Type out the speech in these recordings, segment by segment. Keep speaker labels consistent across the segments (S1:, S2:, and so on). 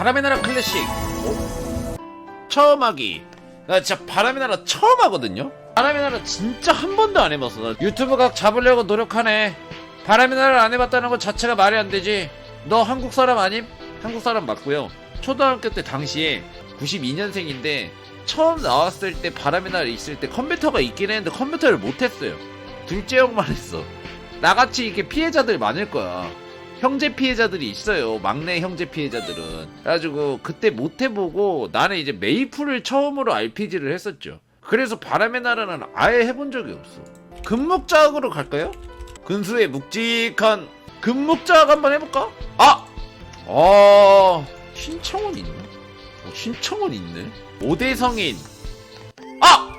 S1: 바람의 나라 클래식. 어? 처음 하기. 나 진짜 바람의 나라 처음 하거든요? 바람의 나라 진짜 한 번도 안 해봤어. 나 유튜브 각 잡으려고 노력하네. 바람의 나라를 안 해봤다는 것 자체가 말이 안 되지. 너 한국 사람 아님? 한국 사람 맞고요. 초등학교 때 당시에 92년생인데 처음 나왔을 때 바람의 나라 있을 때 컴퓨터가 있긴 했는데 컴퓨터를 못했어요. 둘째 형만 했어. 나같이 이렇게 피해자들 많을 거야 형제 피해자들이 있어요. 막내 형제 피해자들은. 그래가지고 그때 못 해보고 나는 이제 메이플을 처음으로 RPG를 했었죠. 그래서 바람의 나라는 아예 해본 적이 없어. 금묵자학으로 갈까요? 근수의 묵직한 금묵자학 한번 해볼까? 아! 아, 신청원 있네? 어, 신청원 있네? 5대 성인. 아!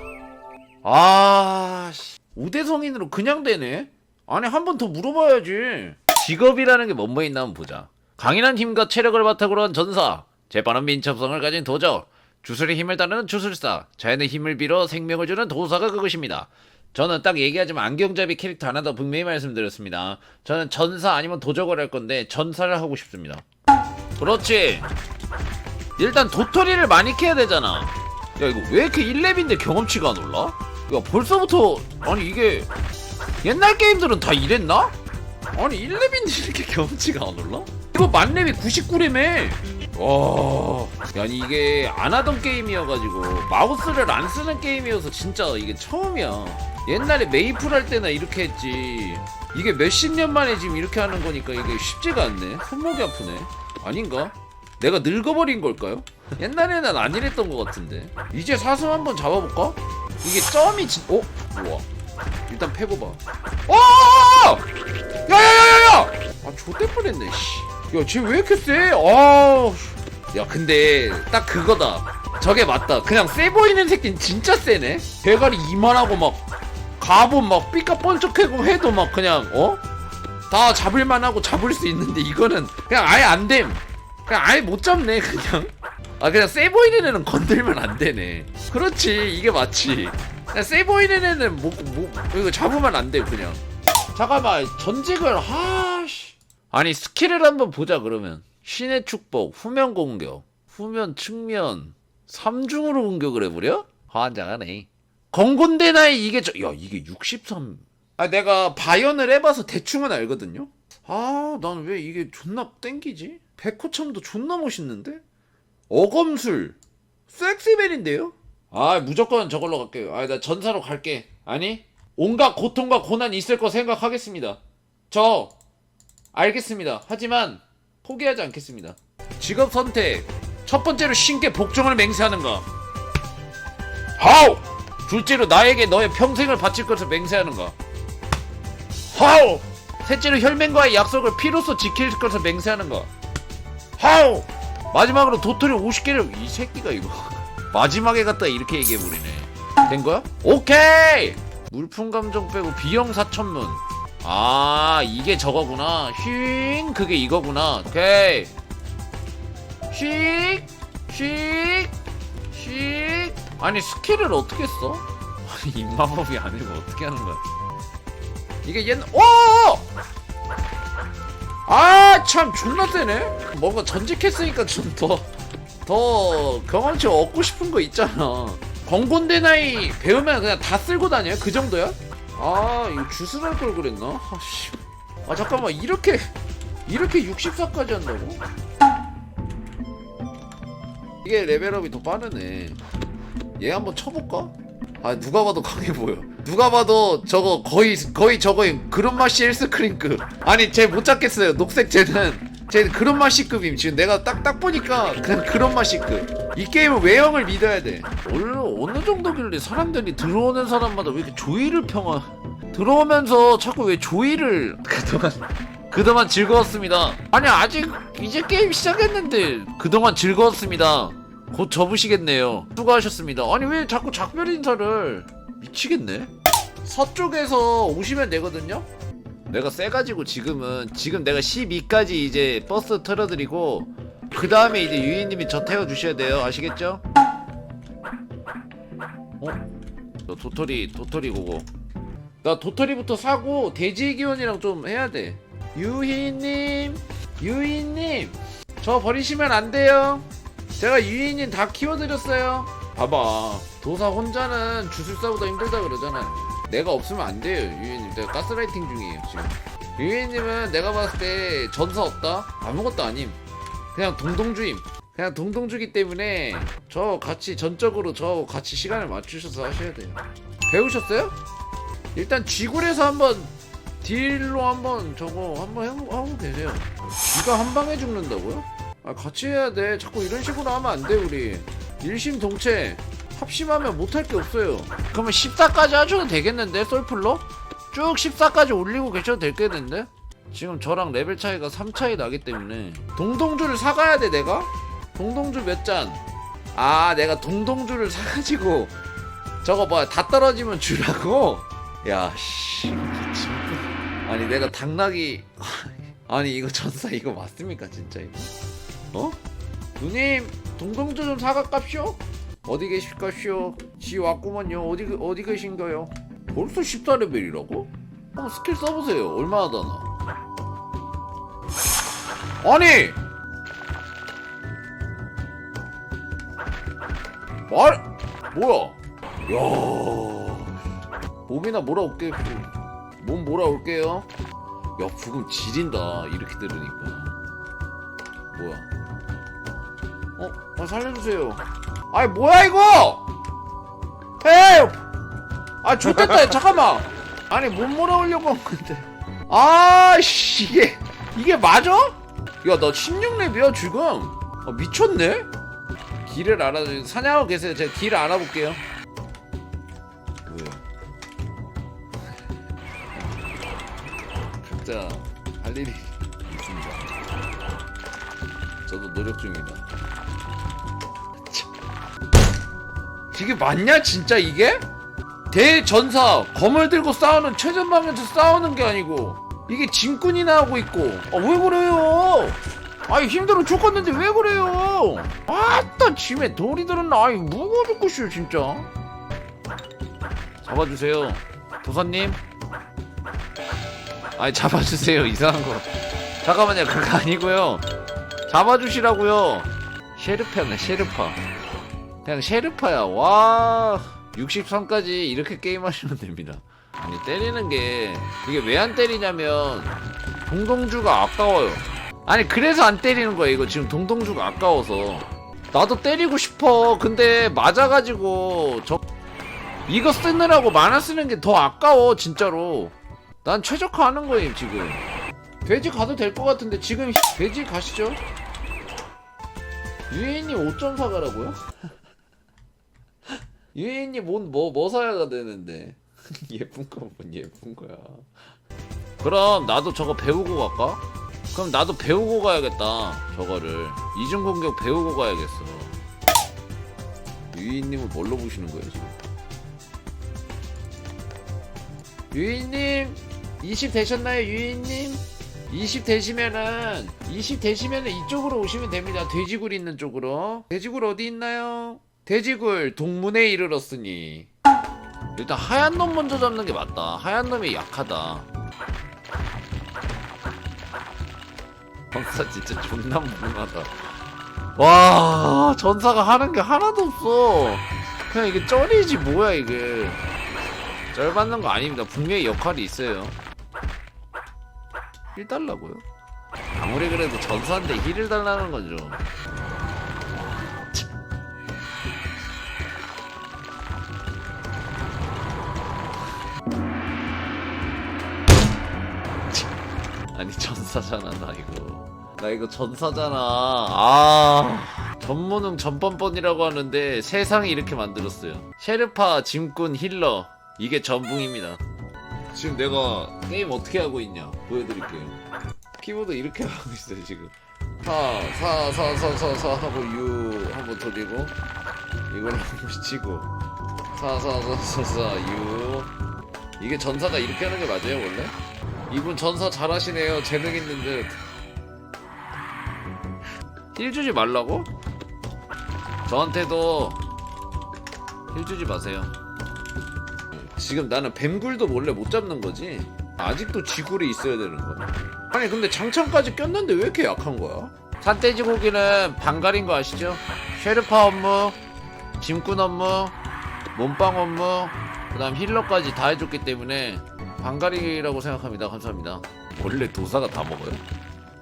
S1: 아, 씨. 5대 성인으로 그냥 되네? 아니, 한 번 더 물어봐야지. 직업이라는 게 뭐뭐 있나 한번 보자. 강인한 힘과 체력을 바탕으로 한 전사, 재빠른 민첩성을 가진 도적, 주술의 힘을 따르는 주술사, 자연의 힘을 빌어 생명을 주는 도사가 그것입니다. 저는 딱 얘기하지만 안경잡이 캐릭터 하나 더 분명히 말씀드렸습니다. 저는 전사 아니면 도적을 할 건데 전사를 하고 싶습니다. 그렇지. 일단 도토리를 많이 캐야 되잖아. 야 이거 왜 이렇게 1렙인데 경험치가 안 올라? 야 벌써부터 아니 이게 옛날 게임들은 다 이랬나? 아니 1렙인데 이렇게 경험치가 안 올라? 이거 만렙이 99렙에 와 아니 이게 안 하던 게임이어가지고 마우스를 안 쓰는 게임이어서 진짜 이게 처음이야 옛날에 메이플 할 때나 이렇게 했지 이게 몇십 년 만에 지금 이렇게 하는 거니까 이게 쉽지가 않네 손목이 아프네 아닌가? 내가 늙어버린 걸까요? 옛날에는 안 이랬던 것 같은데 이제 사슴 한번 잡아볼까? 이게 점이 진.. 어? 우와 일단 패고 봐 어! 야야야야야! 아 좆대 뻔했네 씨. 야, 쟤 왜 이렇게 세? 아, 씨. 야, 근데 딱 그거다. 저게 맞다. 그냥 세 보이는 새끼는 진짜 세네. 대가리 이만하고 막 갑옷 막 삐까 번쩍하고 해도 막 그냥 어? 다 잡을만하고 잡을 수 있는데 이거는 그냥 아예 안 됨. 그냥 아예 못 잡네 그냥. 아 그냥 세 보이는 애는 건들면 안 되네. 그렇지 이게 맞지. 그냥 세 보이는 애는 뭐, 뭐 이거 잡으면 안 돼 그냥. 잠깐만 전직을 하씨 아니 스킬을 한번 보자 그러면 신의 축복 후면 공격 후면 측면 삼중으로 공격을 해버려? 환장하네 건곤대 나이 이게 저, 야 이게 63 아, 내가 바이언을 해봐서 대충은 알거든요 아 난 왜 이게 존나 땡기지? 백호참도 존나 멋있는데? 어검술 섹시벨인데요? 아 무조건 저걸로 갈게요 아 나 전사로 갈게 아니 온갖 고통과 고난이 있을 거 생각하겠습니다. 저 알겠습니다. 하지만 포기하지 않겠습니다. 직업 선택 첫 번째로 신께 복종을 맹세하는 거. 하우 둘째로 나에게 너의 평생을 바칠 것을 맹세하는 거. 하우 셋째로 혈맹과의 약속을 피로써 지킬 것을 맹세하는 거. 하우 마지막으로 도토리 50개를 이 새끼가 이거 마지막에 갖다 이렇게 얘기해 버리네. 된 거야? 오케이. 물품 감정 빼고 비용 4천문. 아 이게 저거구나. 휙 그게 이거구나. 오케이. 휙휙휙 아니 스킬을 어떻게 써? 아니 입마법이 아니고 어떻게 하는 거야? 이게 옛날 오! 아 참 존나 세네? 뭔가 전직했으니까 좀 더더 경험치 얻고 싶은 거 있잖아 건곤대 나이 배우면 그냥 다 쓸고 다녀요? 그 정도야? 아 이거 주술 할 걸 그랬나? 아씨 아 잠깐만 이렇게 이렇게 64까지 한다고? 이게 레벨업이 더 빠르네 얘 한번 쳐볼까? 아 누가 봐도 강해 보여 누가 봐도 저거 거의 거의 저거인 그런 맛이 헬스크림급 아니 쟤 못 잡겠어요 녹색 쟤는 쟤 그런 맛이급임. 지금 내가 딱 딱 보니까 그냥 그런 맛이급. 이 게임은 외형을 믿어야 돼. 원래 어느 정도길래 사람들이 들어오는 사람마다 왜 이렇게 조이를 평하 들어오면서 자꾸 왜 조이를 그동안 그동안 즐거웠습니다. 아니 아직 이제 게임 시작했는데 그동안 즐거웠습니다. 곧 접으시겠네요. 수고하셨습니다. 아니 왜 자꾸 작별 인사를? 미치겠네. 서쪽에서 오시면 되거든요 내가 세가지고 지금은 지금 내가 12까지 이제 버스 털어드리고 그 다음에 이제 유이님이 저 태워주셔야 돼요 아시겠죠? 어? 너 도토리 도토리 고고 나 도토리부터 사고 돼지 기원이랑 좀 해야 돼 유희님 유희님 저 버리시면 안 돼요. 제가 유인님 다 키워드렸어요. 봐봐. 도사 혼자는 주술사보다 힘들다 그러잖아요. 내가 없으면 안 돼요, 유인님. 내가 가스라이팅 중이에요, 지금. 유인님은 내가 봤을 때 전사 없다? 아무것도 아님. 그냥 동동주임. 그냥 동동주기 때문에 저 같이 전적으로 저 같이 시간을 맞추셔서 하셔야 돼요. 배우셨어요? 일단 쥐굴에서 한번 딜로 한번 저거 한번 해- 하고 계세요. 쥐가 한 방에 죽는다고요? 아 같이 해야 돼. 자꾸 이런 식으로 하면 안 돼 우리. 일심동체 합심하면 못할 게 없어요. 그러면 14까지 하셔도 되겠는데 솔플로? 쭉 14까지 올리고 계셔도 되겠는데? 지금 저랑 레벨 차이가 3 차이 나기 때문에 동동주를 사가야 돼 내가? 동동주 몇 잔? 아 내가 동동주를 사가지고 저거 뭐야 다 떨어지면 주라고? 야씨 아니 내가 당나귀 아니 이거 전사 이거 맞습니까 진짜 이거? 어? 누님 동동주 좀 사갈깝쇼? 어디 계실까쇼? 지 왔구먼요. 어디 어디 계신가요? 벌써 14레벨이라고? 한번 스킬 써보세요. 얼마나 다나. 아니! 말! 뭐야? 야. 몸이나 몰아올게. 몸 몰아올게요. 야 부금 지린다. 이렇게 들으니까. 뭐야? 어? 아 살려주세요 아이 뭐야 이거? 헬프 아 좋됐다 잠깐만. 아니 못 몰아오려고 한 건데. 아씨 이게 이게 맞아? 야나 16렙이야 지금. 아, 미쳤네? 길을 알아 사냥하고 계세요. 제가 길을 알아볼게요. 뭐야? 각자 할 일이 있습니다. 저도 노력 중입니다 이게 맞냐 진짜 이게? 대전사 검을 들고 싸우는 최전방에서 싸우는 게 아니고 이게 짐꾼이나 하고 있고. 아, 왜 그래요? 아이 힘들어 죽겠는데 왜 그래요? 아따 짐에 돌이 들었나 아이 무거워 죽겠슈 진짜. 잡아주세요 도사님. 아이 잡아주세요 이상한 거. 잠깐만요 그거 아니고요. 잡아주시라고요. 셰르파네 셰르파 그냥 셰르파야. 와 63까지 이렇게 게임하시면 됩니다. 아니 때리는 게 이게 왜 안 때리냐면 동동주가 아까워요. 아니 그래서 안 때리는 거야 이거. 지금 동동주가 아까워서. 나도 때리고 싶어. 근데 맞아가지고 저 이거 쓰느라고 만화 쓰는 게 더 아까워 진짜로. 난 최적화하는 거예요 지금. 돼지 가도 될 것 같은데 지금 돼지 가시죠? 유인님 5점 사가라고요? 유인님 뭔뭐뭐 사야 되는데. 예쁜 거뭔 예쁜 거야. 그럼 나도 저거 배우고 갈까? 그럼 나도 배우고 가야겠다 저거를. 이중 공격 배우고 가야겠어. 유인님을 뭘로 보시는 거예요 지금? 유인님? 20 되셨나요 유인님? 20 되시면은 20 되시면은 이쪽으로 오시면 됩니다. 돼지굴 있는 쪽으로. 돼지굴 어디 있나요? 돼지굴 동문에 이르렀으니. 일단 하얀 놈 먼저 잡는 게 맞다. 하얀 놈이 약하다. 전사 진짜 존나 무능하다. 와 전사가 하는 게 하나도 없어. 그냥 이게 쩔이지 뭐야 이게. 쩔 받는 거 아닙니다. 분명히 역할이 있어요. 힐 달라고요? 아무리 그래도 전사인데 힐을 달라는 거죠 아니 전사잖아 나 이거. 나 이거 전사잖아. 아. 전무능 전뻔뻔이라고 하는데 세상이 이렇게 만들었어요. 셰르파 짐꾼 힐러. 이게 전붕입니다. 지금 내가 게임 어떻게 하고 있냐 보여드릴게요. 키보드 이렇게 하고 있어요 지금. 4 4 4 4 4 4 하고 U 한번 돌리고 이걸 한번 치고. 4 4 4 4 4 U 이게 전사가 이렇게 하는 게 맞아요 원래? 이분 전사 잘하시네요. 재능 있는 듯. 힐 주지 말라고? 저한테도 힐 주지 마세요. 지금 나는 뱀굴도 원래 못 잡는 거지. 아직도 지굴이 있어야 되는 거야. 아니 근데 장창까지 꼈는데 왜 이렇게 약한 거야? 산돼지 고기는 방갈인 거 아시죠? 쉐르파 업무, 짐꾼 업무, 몸빵 업무, 그 다음 힐러까지 다 해줬기 때문에 방갈이라고 생각합니다. 감사합니다. 원래 도사가 다 먹어요?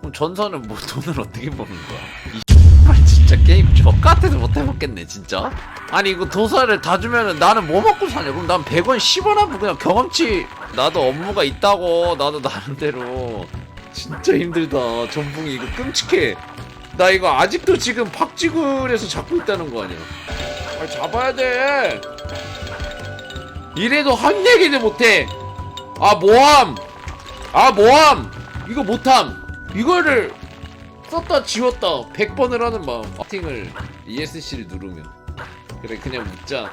S1: 그럼 전선은 뭐 돈을 어떻게 버는 거야? 이 X발 진짜 게임 저같아도 못 해먹겠네 진짜. 아니 이거 도사를 다 주면은 나는 뭐 먹고 사냐? 그럼 난 100원 10원 하면 그냥 경험치 나도 업무가 있다고 나도 나름대로 진짜 힘들다 전붕이 이거 끔찍해 나 이거 아직도 지금 박쥐굴에서 잡고 있다는 거 아니야 빨리 잡아야 돼 이래도 한 얘기도 못해 아 모함! 아 모함! 이거 못함! 이거를 썼다 지웠다 100번을 하는 마음. 파팅을 ESC를 누르면. 그래 그냥 묻자.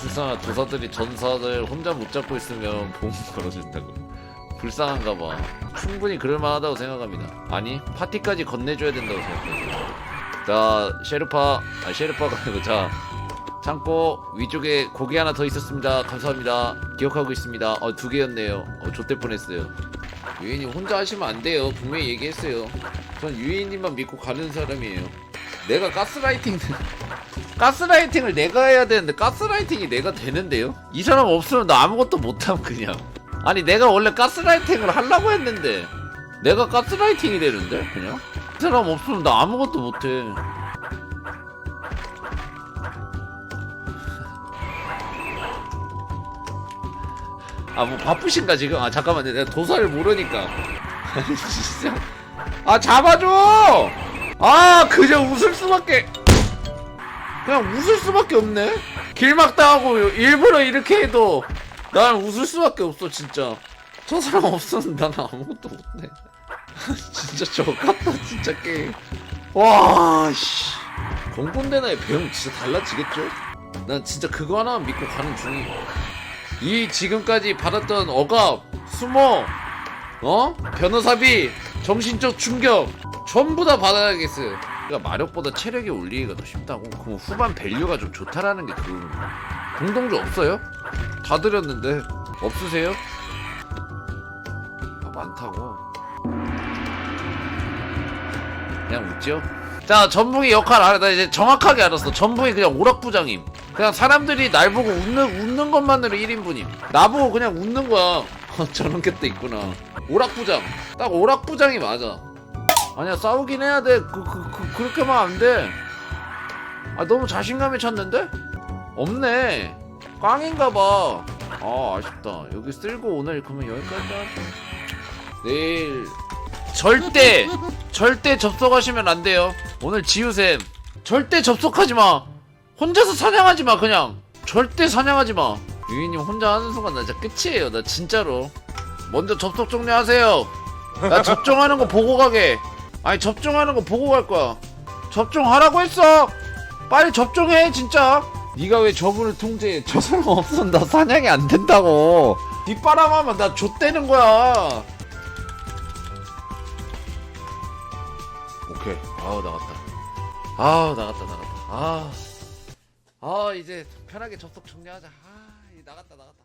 S1: 불쌍한 도사들이 전사들 혼자 못 잡고 있으면 보험 걸어준다고. 불쌍한가 봐. 충분히 그럴만하다고 생각합니다. 아니 파티까지 건네줘야 된다고 생각해요. 자 셰르파. 아 셰르파가 아니고 자 창고 위쪽에 고기 하나 더 있었습니다. 감사합니다. 기억하고 있습니다. 어 두 개였네요. 어 좆될 뻔했어요. 유인님 혼자 하시면 안 돼요. 분명히 얘기했어요. 전 유인님만 믿고 가는 사람이에요. 내가 가스라이팅 가스라이팅을 내가 해야 되는데 가스라이팅이 내가 되는데요? 이 사람 없으면 나 아무것도 못함 그냥. 아니 내가 원래 가스라이팅을 하려고 했는데 내가 가스라이팅이 되는데 그냥? 이 사람 없으면 나 아무것도 못해 아 뭐 바쁘신가 지금? 아 잠깐만요. 내가 도사를 모르니까. 아니 진짜. 아 잡아줘! 아 그냥 웃을 수밖에. 그냥 웃을 수밖에 없네? 길막 당하고 일부러 이렇게 해도 난 웃을 수밖에 없어 진짜. 저 사람 없으면 나는 아무것도 못해. 진짜 저거 같다 진짜 게임. 와씨. 공군대나의 배움 진짜 달라지겠죠? 난 진짜 그거 하나만 믿고 가는 중이야 이 지금까지 받았던 억압, 수모, 어? 변호사비, 정신적 충격 전부 다 받아야겠어요. 그러니까 마력보다 체력이 올리기가 더 쉽다고. 그럼 후반 밸류가 좀 좋다라는 게그 공동주 없어요? 다 드렸는데 없으세요? 아, 많다고. 그냥 웃죠? 자, 전붕이 역할 알아. 나 이제 정확하게 알았어. 전붕이 그냥 오락부장임. 그냥 사람들이 날 보고 웃는, 웃는 것만으로 1인분임. 나보고 그냥 웃는 거야. 어, 저런 게 또 있구나. 오락부장. 딱 오락부장이 맞아. 아니야, 싸우긴 해야 돼. 그, 그, 그, 그렇게만 안 돼. 아, 너무 자신감에 찼는데? 없네. 꽝인가 봐. 아, 아쉽다. 여기 쓸고 오늘 그러면 여기까지 하죠. 내일 절대 절대 접속하시면 안 돼요. 오늘 지우셈 절대 접속하지 마. 혼자서 사냥하지 마 그냥. 절대 사냥하지 마. 유이님 혼자 하는 순간 나 진짜 끝이에요. 나 진짜로. 먼저 접속 종료하세요. 나 접종하는 거 보고 가게. 아니 접종하는 거 보고 갈 거야. 접종하라고 했어. 빨리 접종해 진짜. 네가 왜 저분을 통제해? 저 사람 없으면 나 사냥이 안 된다고. 뒷바람하면 나 좆되는 거야. 오케이. 아우 나갔다. 아우 나갔다 나갔다. 아. 아 이제 편하게 접속 정리하자. 아 나갔다 나갔다.